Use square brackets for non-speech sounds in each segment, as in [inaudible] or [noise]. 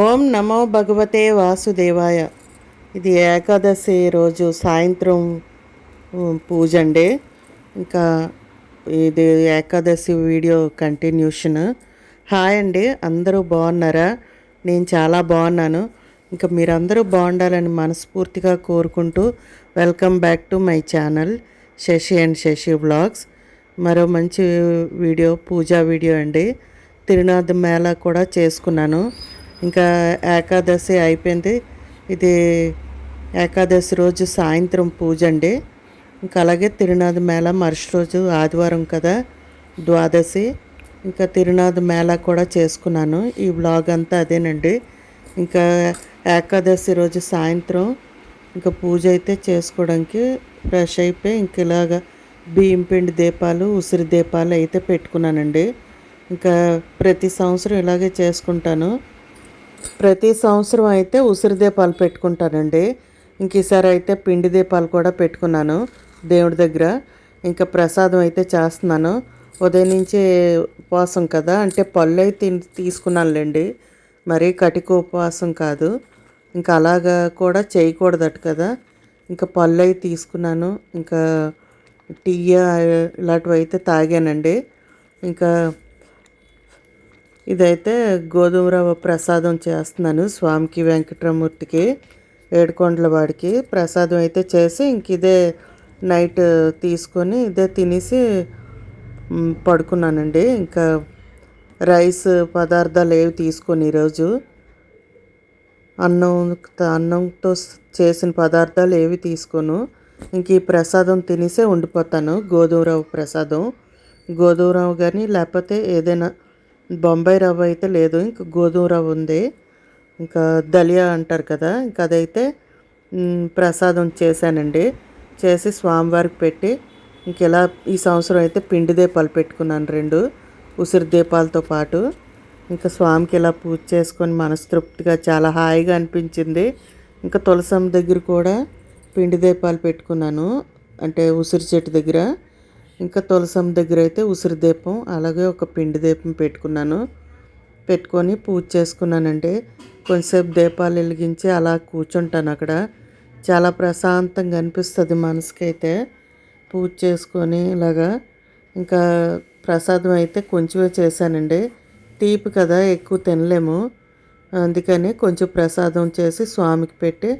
ఓం నమో భగవతే వాసుదేవాయ. ఇది ఏకాదశి రోజు సాయంత్రం పూజ అండి. ఇంకా ఇది ఏకాదశి వీడియో కంటిన్యూషన్. హాయ్ అండి అందరూ బాగున్నారా? నేను చాలా బాగున్నాను. ఇంకా మీరందరూ బాగుండాలని మనస్ఫూర్తిగా కోరుకుంటూ welcome back to my channel Sashi and Sashi blogs మరో మంచి వీడియో పూజా వీడియో అండి. తిరునాథ మేళ కూడా చేసుకున్నాను. ఇంకా ఏకాదశి అయిపోయింది. ఇది ఏకాదశి రోజు సాయంత్రం పూజ అండి. ఇంకా అలాగే తిరునాథ మేళ మరుసటి రోజు ఆదివారం కదా ద్వాదశి. ఇంకా తిరునాథ మేళ కూడా చేసుకున్నాను. ఈ బ్లాగ్ అంతా అదేనండి. ఇంకా ఏకాదశి రోజు సాయంత్రం ఇంకా పూజ అయితే చేసుకోవడానికి ఫ్రెష్ అయిపోయి ఇంక ఇలాగా బియ్యం పిండి దీపాలు ఉసిరి దీపాలు అయితే పెట్టుకున్నానండి. ఇంకా ప్రతి సంవత్సరం ఇలాగే చేసుకుంటాను. ప్రతి సంవత్సరం అయితే ఉసిరి దీపాలు పెట్టుకుంటానండి. ఇంక ఈసారి అయితే పిండి దీపాలు కూడా పెట్టుకున్నాను దేవుడి దగ్గర. ఇంకా ప్రసాదం అయితే చేస్తున్నాను. ఉదయం నుంచి ఉపవాసం కదా అంటే పళ్ళు అయితే తీసుకున్నానులేండి. మరీ కటిక ఉపవాసం కాదు. ఇంకా అలాగా కూడా చేయకూడదట కదా. ఇంకా పళ్ళు అయితే తీసుకున్నాను. ఇంకా టీ ఇలాంటివి అయితే తాగానండి. ఇంకా ఇదైతే గోధుమ రవ్వ ప్రసాదం చేస్తున్నాను స్వామికి వెంకటరమూర్తికి ఏడుకొండల వాడికి. ప్రసాదం అయితే చేసి ఇంక ఇదే నైట్ తీసుకొని ఇదే తినేసి పడుకున్నానండి. ఇంకా రైస్ పదార్థాలు ఏవి తీసుకొని ఈరోజు అన్నం అన్నంతో చేసిన పదార్థాలు ఏవి తీసుకోను. ఇంక ఈ ప్రసాదం తినేసే ఉండిపోతాను గోధుమ రవ్వ ప్రసాదం. గోధుమ రవ్వ కానీ లేకపోతే ఏదైనా బొంబాయి రవ్వ అయితే లేదు ఇంకా గోధుమ రవ్వ ఉంది. ఇంకా దలియా అంటారు కదా ఇంకా అదైతే ప్రసాదం చేశానండి. చేసి స్వామివారికి పెట్టి ఇంక ఇలా ఈ సంవత్సరం అయితే పిండి దీపాలు పెట్టుకున్నాను రెండు ఉసిరి దీపాలతో పాటు. ఇంకా స్వామికి ఇలా పూజ చేసుకొని మనస్తృప్తిగా చాలా హాయిగా అనిపించింది. ఇంకా తులసమ్మ దగ్గర కూడా పిండి దీపాలు పెట్టుకున్నాను అంటే ఉసిరి చెట్టు దగ్గర. ఇంకా తులసం దగ్గర అయితే ఉసిరి దీపం అలాగే ఒక పిండి దీపం పెట్టుకున్నాను. పెట్టుకొని పూజ చేసుకున్నానండి కొంచెంసేపు దీపాలు వెలిగించి అలా కూర్చుంటాను అక్కడ. చాలా ప్రశాంతంగా అనిపిస్తుంది మనసుకైతే. పూజ చేసుకొని ఇలాగా ఇంకా ప్రసాదం అయితే కొంచెమే చేశానండి. తీపి కదా ఎక్కువ తినలేము. అందుకని కొంచెం ప్రసాదం చేసి స్వామికి పెట్టి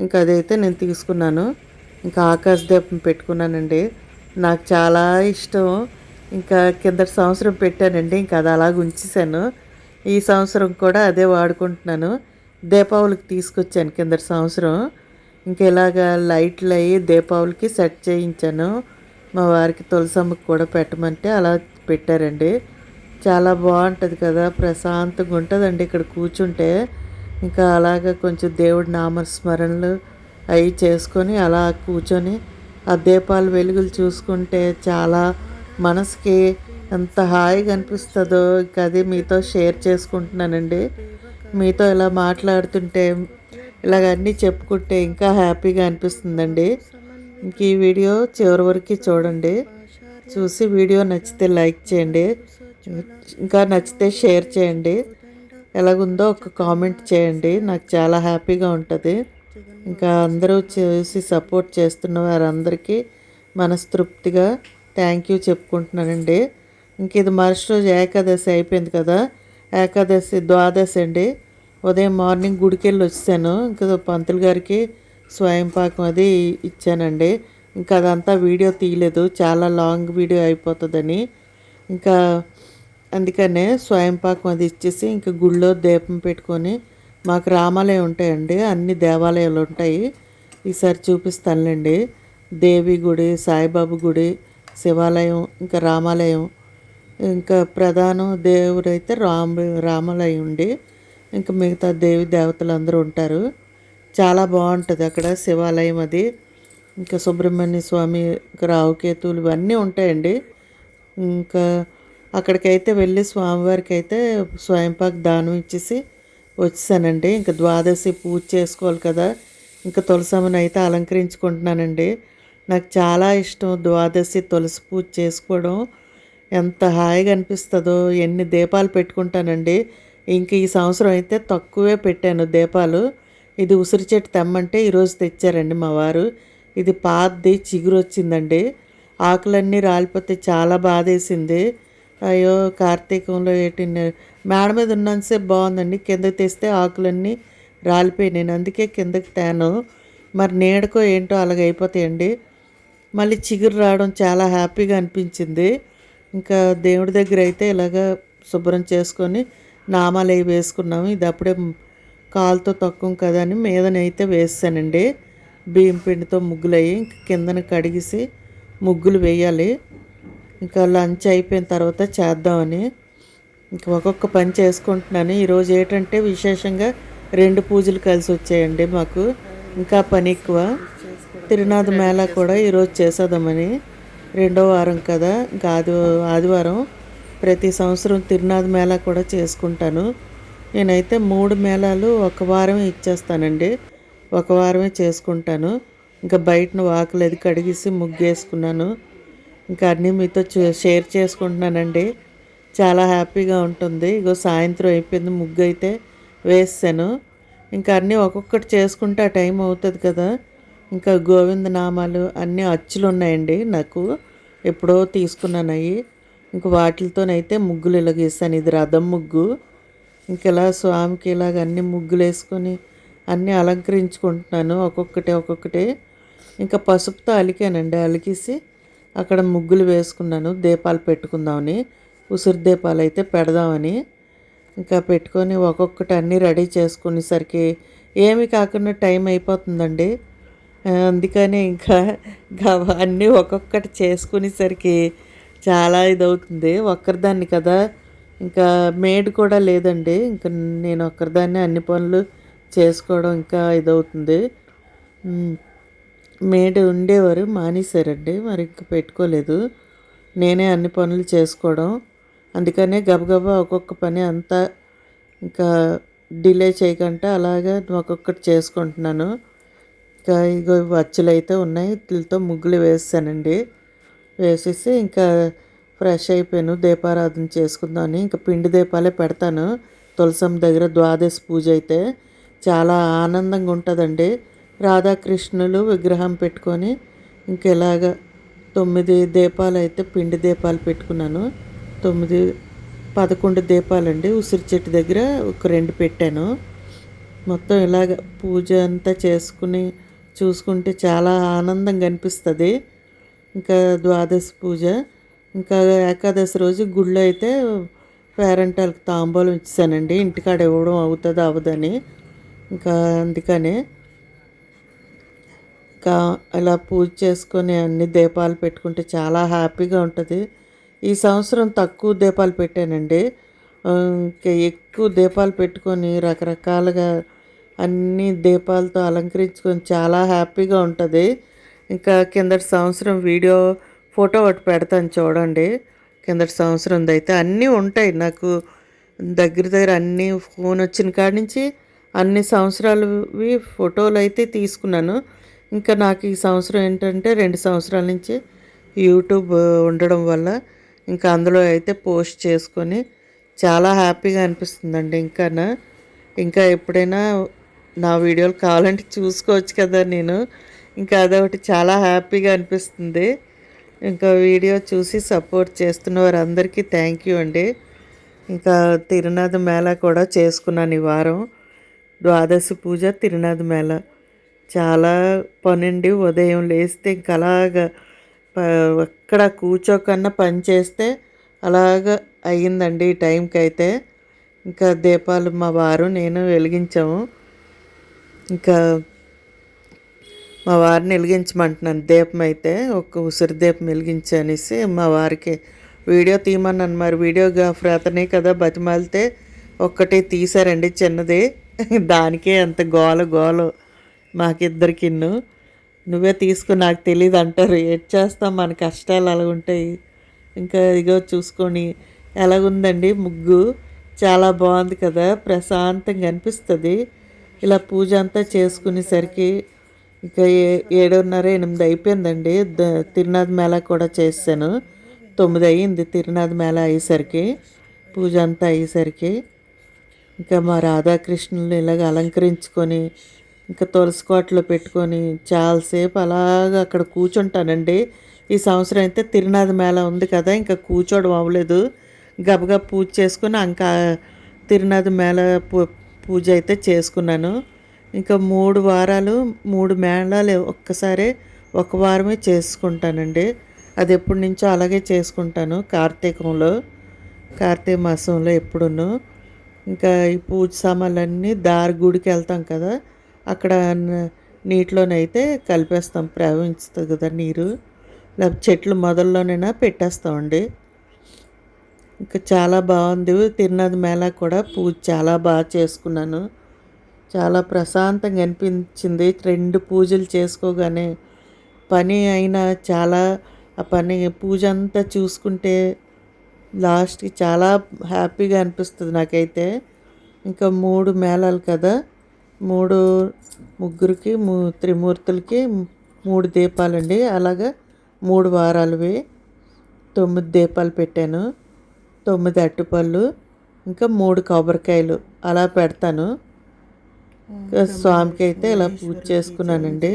ఇంకా అదైతే నేను తీసుకున్నాను. ఇంకా ఆకాశ దీపం పెట్టుకున్నానండి. నాకు చాలా ఇష్టం. ఇంకా కిందటి సంవత్సరం పెట్టానండి ఇంకా అది అలాగ ఉంచేసాను ఈ సంవత్సరం కూడా అదే వాడుకుంటున్నాను. దీపావళికి తీసుకొచ్చాను కిందటి సంవత్సరం. ఇంకా ఇలాగా లైట్లు అయ్యి దీపావళికి సెట్ చేయించాను. మా వారికి తులసమ్మకి కూడా పెట్టమంటే అలా పెట్టారండి. చాలా బాగుంటుంది కదా ప్రశాంతంగా ఉంటుందండి ఇక్కడ కూర్చుంటే. ఇంకా అలాగా కొంచెం దేవుడి నామస్మరణలు అవి చేసుకొని అలా కూర్చొని ఆ దీపాల వెలుగులు చూసుకుంటే చాలా మనసుకి ఎంత హాయిగా అనిపిస్తుందో ఇంకా అది మీతో షేర్ చేసుకుంటున్నానండి. మీతో ఇలా మాట్లాడుతుంటే ఇలాగ అన్నీ చెప్పుకుంటే ఇంకా హ్యాపీగా అనిపిస్తుందండి. ఇంక ఈ వీడియో చివరి వరకు చూడండి. చూసి వీడియో నచ్చితే లైక్ చేయండి. ఇంకా నచ్చితే షేర్ చేయండి. ఎలాగుందో ఒక కామెంట్ చేయండి. నాకు చాలా హ్యాపీగా ఉంటుంది. ఇంకా అందరూ చూసి సపోర్ట్ చేస్తున్న వారందరికీ మనస్తృప్తిగా థ్యాంక్ యూ చెప్పుకుంటున్నానండి. ఇంక ఇది మరుసటి రోజు ఏకాదశి అయిపోయింది కదా. ఏకాదశి ద్వాదశి అండి. ఉదయం మార్నింగ్ గుడికి వెళ్ళి వచ్చాను. ఇంకా పంతులు గారికి స్వయం పాకం అది ఇచ్చానండి. ఇంకా అదంతా వీడియో తీయలేదు. చాలా లాంగ్ వీడియో అయిపోతుందని. ఇంకా అందుకనే స్వయం పాకం అది ఇచ్చేసి ఇంకా గుళ్ళో దీపం పెట్టుకొని మాకు రామాలయం ఉంటాయండి అన్ని దేవాలయాలు ఉంటాయి. ఈసారి చూపిస్తానులేండి. దేవి గుడి సాయిబాబు గుడి శివాలయం ఇంకా రామాలయం. ఇంకా ప్రధానం దేవుడు అయితే రామ రామాలయం ఉండి ఇంకా మిగతా దేవి దేవతలు అందరూ ఉంటారు. చాలా బాగుంటుంది అక్కడ శివాలయం అది. ఇంకా సుబ్రహ్మణ్య స్వామి ఇంకా రావుకేతువులు ఇవన్నీ ఉంటాయండి. ఇంకా అక్కడికైతే వెళ్ళి స్వామివారికి అయితే స్వయంపాక్ దానం ఇచ్చేసి వచ్చేసానండి ఇంకా ద్వాదశి పూజ చేసుకోవాలి కదా. ఇంకా తులసమ్మని అయితే అలంకరించుకుంటున్నానండి. నాకు చాలా ఇష్టం ద్వాదశి తులసి పూజ చేసుకోవడం. ఎంత హాయిగా అనిపిస్తుందో ఎన్ని దీపాలు పెట్టుకుంటానండి. ఇంక ఈ సంవత్సరం అయితే తక్కువే పెట్టాను దీపాలు. ఇది ఉసిరి చెట్టు తెమ్మంటే ఈరోజు తెచ్చారండి మా వారు. ఇది పాతది చిగురు వచ్చిందండి. ఆకులన్నీ రాలిపోతే చాలా బాధేసింది. అయ్యో కార్తీకంలో ఏటి మేడ మీద ఉన్నంతసేపు బాగుందండి. కిందకి తెస్తే ఆకులన్నీ రాలిపోయినాయి. అందుకే కిందకి తేను. మరి నీడకో ఏంటో అలాగైపోతాయండి మళ్ళీ చిగురు రావడం చాలా హ్యాపీగా అనిపించింది. ఇంకా దేవుడి దగ్గర అయితే ఇలాగ శుభ్రం చేసుకొని నామాలు అవి వేసుకున్నాము. ఇది అప్పుడే కాలుతో తక్కువ కదా అని మీదనైతే వేసానండి బియ్యం పిండితో ముగ్గులు అయ్యి ఇంక కిందన కడిగేసి ముగ్గులు వేయాలి. ఇంకా లంచ్ అయిపోయిన తర్వాత చేద్దామని ఇంకా ఒక్కొక్క పని చేసుకుంటున్నాను. ఈరోజు ఏంటంటే విశేషంగా రెండు పూజలు కలిసి వచ్చాయండి మాకు. ఇంకా పని ఎక్కువ. తిరునాథ మేళా కూడా ఈరోజు చేసేద్దామని. రెండో వారం కదా. ఇంకా ఆది ఆదివారం ప్రతి సంవత్సరం తిరునాథ మేళా కూడా చేసుకుంటాను. నేనైతే మూడు మేళాలు ఒక వారమే ఇచ్చేస్తానండి. ఒక వారమే చేసుకుంటాను. ఇంకా బయటను వాకులు అది కడిగేసి ముగ్గేసుకున్నాను. ఇంకా అన్నీ మీతో షేర్ చేసుకుంటున్నానండి. చాలా హ్యాపీగా ఉంటుంది. ఇగో సాయంత్రం అయిపోయింది ముగ్గు అయితే వేసాను ఇంకా అన్నీ ఒక్కొక్కటి చేసుకుంటే ఆ టైం అవుతుంది కదా. ఇంకా గోవింద నామాలు అన్నీ అచ్చులు ఉన్నాయండి నాకు. ఎప్పుడో తీసుకున్నాను అవి ఇంక వాటితోనైతే ముగ్గులు ఇలా గీసాను. ఇది రథం ముగ్గు. ఇంకెలా స్వామికి ఇలాగ అన్ని ముగ్గులు వేసుకొని అన్నీ అలంకరించుకుంటున్నాను ఒక్కొక్కటి ఒక్కొక్కటి. ఇంకా పసుపుతో అలికానండి అలికేసి అక్కడ ముగ్గులు వేసుకున్నాను. దీపాలు పెట్టుకుందామని. ఉసిరి దీపాలు అయితే పెడదామని. ఇంకా పెట్టుకొని ఒక్కొక్కటి అన్నీ రెడీ చేసుకునేసరికి ఏమి కాకుండా టైం అయిపోతుందండి. అందుకని ఇంకా అన్నీ ఒక్కొక్కటి చేసుకునేసరికి చాలా ఇదవుతుంది. ఒక్కరిదాన్ని కదా. ఇంకా మేడ్ కూడా లేదండి. ఇంకా నేను ఒక్కరిదాన్ని అన్ని పనులు చేసుకోవడం ఇంకా ఇదవుతుంది. మేడ ఉండేవారు మానేశారండి. మరి ఇంకా పెట్టుకోలేదు. నేనే అన్ని పనులు చేసుకోవడం. అందుకనే గబగబా ఒక్కొక్క పని అంతా ఇంకా డిలే చేయకుండా అలాగా ఒక్కొక్కటి చేసుకుంటున్నాను. ఇంకా ఇగో వచ్చులు అయితే ఉన్నాయి. వీటితో ముగ్గులు వేసానండి. వేసేసి ఇంకా ఫ్రెష్ అయిపోయాను. దీపారాధన చేసుకుందామని ఇంకా పిండి దీపాలే పెడతాను. తులసమ్మ దగ్గర ద్వాదశి పూజ అయితే చాలా ఆనందంగా ఉంటుందండి. రాధాకృష్ణులు విగ్రహం పెట్టుకొని ఇంకెలాగ తొమ్మిది దీపాలు అయితే పిండి దీపాలు పెట్టుకున్నాను. తొమ్మిది పదకొండు దీపాలండి. ఉసిరి చెట్టు దగ్గర ఒక రెండు పెట్టాను. మొత్తం ఇలాగ పూజ అంతా చేసుకుని చూసుకుంటే చాలా ఆనందంగా అనిపిస్తుంది. ఇంకా ద్వాదశి పూజ. ఇంకా ఏకాదశి రోజు గుళ్ళో అయితే పేరెంటాలకు తాంబూలం ఇచ్చానండి ఇంటికాడ ఇవ్వడం అవుతుంది అవ్వదని. ఇంకా అందుకనే ఇంకా ఇలా పూజ చేసుకొని అన్ని దీపాలు పెట్టుకుంటే చాలా హ్యాపీగా ఉంటుంది. ఈ సంవత్సరం తక్కువ దీపాలు పెట్టానండి. ఇంకా ఎక్కువ దీపాలు పెట్టుకొని రకరకాలుగా అన్ని దీపాలతో అలంకరించుకొని చాలా హ్యాపీగా ఉంటుంది. ఇంకా కిందటి సంవత్సరం వీడియో ఫోటో ఒకటి పెడతాను చూడండి. కిందటి సంవత్సరంది అయితే అన్నీ ఉంటాయి. నాకు దగ్గర దగ్గర అన్నీ ఫోన్ వచ్చిన కాడి నుంచి అన్ని సంవత్సరాలవి ఫోటోలు అయితే తీసుకున్నాను. ఇంకా నాకు ఈ సంవత్సరం ఏంటంటే రెండు సంవత్సరాల నుంచి యూట్యూబ్ ఉండడం వల్ల ఇంకా అందులో అయితే పోస్ట్ చేసుకొని చాలా హ్యాపీగా అనిపిస్తుందండి. ఇంకా ఇంకా ఎప్పుడైనా నా వీడియోలు కావాలంటే చూసుకోవచ్చు కదా నేను. ఇంకా అదొకటి చాలా హ్యాపీగా అనిపిస్తుంది. ఇంకా వీడియో చూసి సపోర్ట్ చేస్తున్న వారందరికీ థ్యాంక్ యూ అండి. ఇంకా తిరునాథ మేళ కూడా చేసుకున్నాను ఈ వారం. ద్వాదశి పూజ తిరునాథ మేళ. చాలా పనండి ఉదయం లేస్తే ఇంక అలాగా ఎక్కడ కూర్చోకన్నా పని చేస్తే అలాగ అయ్యిందండి ఈ టైంకి అయితే ఇంకా దీపాలు మా వారు నేను వెలిగించాము. ఇంకా మా వారిని వెలిగించమంటున్నాను దీపం అయితే ఒక ఉసిరి దీపం వెలిగించనేసి మా వారికి వీడియో తీయమన్నాను. మరి వీడియోగ్రాఫర్ అతనే కదా బతిమాలితే ఒక్కటే తీసారండి చిన్నది. [laughs] దానికే అంత గోల గోలు. మాకిద్దరికిన్ను. నువ్వే తీసుకుని నాకు తెలియదు అంటారు. ఏడ్ చేస్తాం మన కష్టాలు అలా ఉంటాయి. ఇంకా ఇదిగో చూసుకొని ఎలాగుందండి ముగ్గు? చాలా బాగుంది కదా ప్రశాంతంగా అనిపిస్తుంది. ఇలా పూజ అంతా చేసుకునేసరికి ఇక ఏడున్నర ఎనిమిది అయిపోయిందండి. తిరునాథ్ మేళ కూడా చేశాను. తొమ్మిది అయ్యింది తిరునాథ్ మేళ అయ్యేసరికి పూజ అంతా అయ్యేసరికి. ఇంకా మా రాధాకృష్ణుని ఇలాగ అలంకరించుకొని ఇంకా తులసి కోటలో పెట్టుకొని చాలాసేపు అలాగ అక్కడ కూర్చుంటానండి. ఈ సంవత్సరం అయితే తిరునాథ మేళ ఉంది కదా ఇంకా కూర్చోవడం అవ్వలేదు. గబగబ పూజ చేసుకుని ఇంకా తిరునాథ మేళ పూ- పూజ అయితే చేసుకున్నాను. ఇంకా మూడు వారాలు మూడు మేళాలు ఒక్కసారే ఒక వారమే చేసుకుంటానండి. అది ఎప్పటి నుంచో అలాగే చేసుకుంటాను కార్తీకంలో కార్తీక మాసంలో ఎప్పుడును. ఇంకా ఈ పూజ సామాన్లన్నీ దారి గుడికి వెళ్తాం కదా అక్కడ నీటిలోనైతే కలిపేస్తాం ప్రవహిస్తుంది కదా నీరు. లేకపోతే చెట్లు మొదల్లోనైనా పెట్టేస్తామండి ఇంకా చాలా బాగుంది. తిరునాథ మేళ కూడా పూజ చాలా బాగా చేసుకున్నాను. చాలా ప్రశాంతంగా అనిపించింది. రెండు పూజలు చేసుకోగానే పని అయినా చాలా ఆ పని పూజ అంతా చూసుకుంటే లాస్ట్కి చాలా హ్యాపీగా అనిపిస్తుంది నాకైతే. ఇంకా మూడు మేళాలు కదా. మూడు ముగ్గురికి మూ త్రిమూర్తులకి మూడు దీపాలండి. అలాగా మూడు వారాలవి. తొమ్మిది దీపాలు పెట్టాను. తొమ్మిది అట్టుపళ్ళు ఇంకా మూడు కొబ్బరికాయలు అలా పెడతాను. ఇంకా స్వామికి అయితే ఇలా పూజ చేసుకున్నానండి.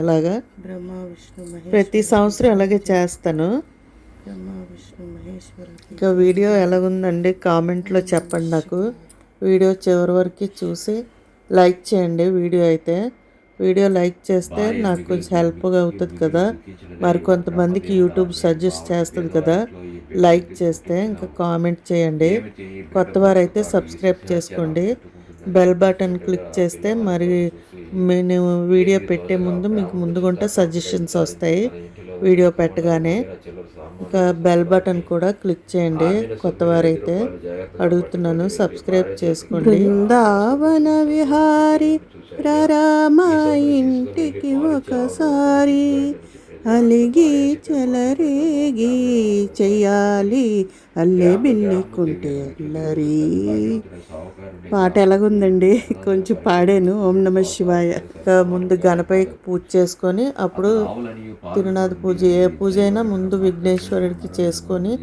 అలాగా ప్రతి సంవత్సరం అలాగే చేస్తాను. ఇంకా వీడియో ఎలాగుందండి కామెంట్లో చెప్పండి నాకు. వీడియో చివరి వరకు చూసి లైక్ చేయండి వీడియో అయితే. వీడియో లైక్ చేస్తే నాకు కొంచెం హెల్ప్గా అవుతుంది కదా. మరి కొంతమందికి యూట్యూబ్ సజెస్ట్ చేస్తుంది కదా. లైక్ చేస్తే ఇంకా కామెంట్ చేయండి. కొత్త వారైతే సబ్స్క్రైబ్ చేసుకోండి. బెల్ బటన్ క్లిక్ చేస్తే మరి నేను వీడియో పెట్టే ముందు మీకు ముందుగుంటే సజెషన్స్ వస్తాయి. వీడియో పెట్టగానే ఇంకా బెల్ బటన్ కూడా క్లిక్ చేయండి. కొత్త వారైతే అడుగుతున్నాను సబ్స్క్రైబ్ చేసుకోండి. బృందావన విహారి రరామా ఇంటికి ఒకసారి అలిగి చలరేగి చెయ్యాలి. అల్లే బిల్లికుంటే అల్లరి. పాట ఎలాగుందండి? కొంచెం పాడాను. ఓం నమ శివాయ. ముందు గణపతికి పూజ చేసుకొని అప్పుడు తిరునాథ పూజ ఏ పూజ అయినా ముందు విఘ్నేశ్వరుడికి చేసుకొని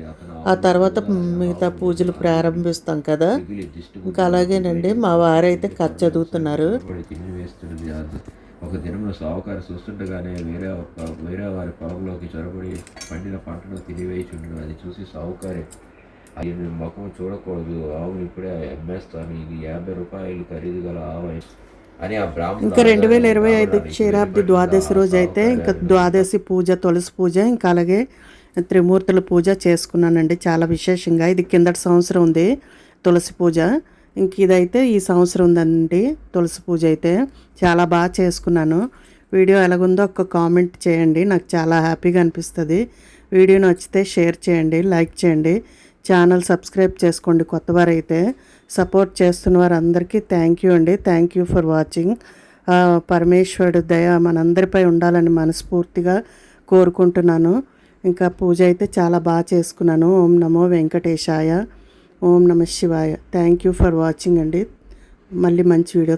ఆ తర్వాత మిగతా పూజలు ప్రారంభిస్తాం కదా. ఇంకా అలాగేనండి. మా వారైతే కథ చదువుతున్నారు. ఒక దినంలో సావుకారు చూస్తుండగానే వేరే ఒక వేరే వారి పొలంలోకి చొరబడి పండిన పంటను తినివేయుచుండను. అది చూసి సావుకారే ఆయన ముఖం చూడకూడదు. ఆవును ఇప్పుడే అమ్మేస్తాను. ఇది యాభై రూపాయలు ఖరీదు గల ఆవు అని ఆ బ్రాహ్మణుడు ఇంకా రెండు వేల ఇరవై ఐదు క్షీరాబ్ది ద్వాదశి రోజు అయితే ఇంకా ద్వాదశి పూజ తులసి పూజ ఇంకా అలాగే త్రిమూర్తుల పూజ చేసుకున్నానండి. చాలా విశేషంగా. ఇది కిందటి సంవత్సరం ఉంది తులసి పూజ. ఇంక ఇదైతే ఈ సంవత్సరం ఉందండి. తులసి పూజ అయితే చాలా బాగా చేసుకున్నాను. వీడియో ఎలాగుందో ఒక కామెంట్ చేయండి. నాకు చాలా హ్యాపీగా అనిపిస్తుంది. వీడియో నచ్చితే షేర్ చేయండి లైక్ చేయండి. ఛానల్ సబ్స్క్రైబ్ చేసుకోండి కొత్త వారైతే. సపోర్ట్ చేస్తున్న వారందరికీ థ్యాంక్ యూ అండి. Thank you for watching. పరమేశ్వరుడు దయ మనందరిపై ఉండాలని మనస్ఫూర్తిగా కోరుకుంటున్నాను. ఇంకా పూజ అయితే చాలా బాగా చేసుకున్నాను. ఓం నమో వెంకటేశాయ. ఓం నమ శివాయ థ్యాంక్ యూ ఫర్ వాచింగ్ అండి మళ్ళీ మంచి వీడియో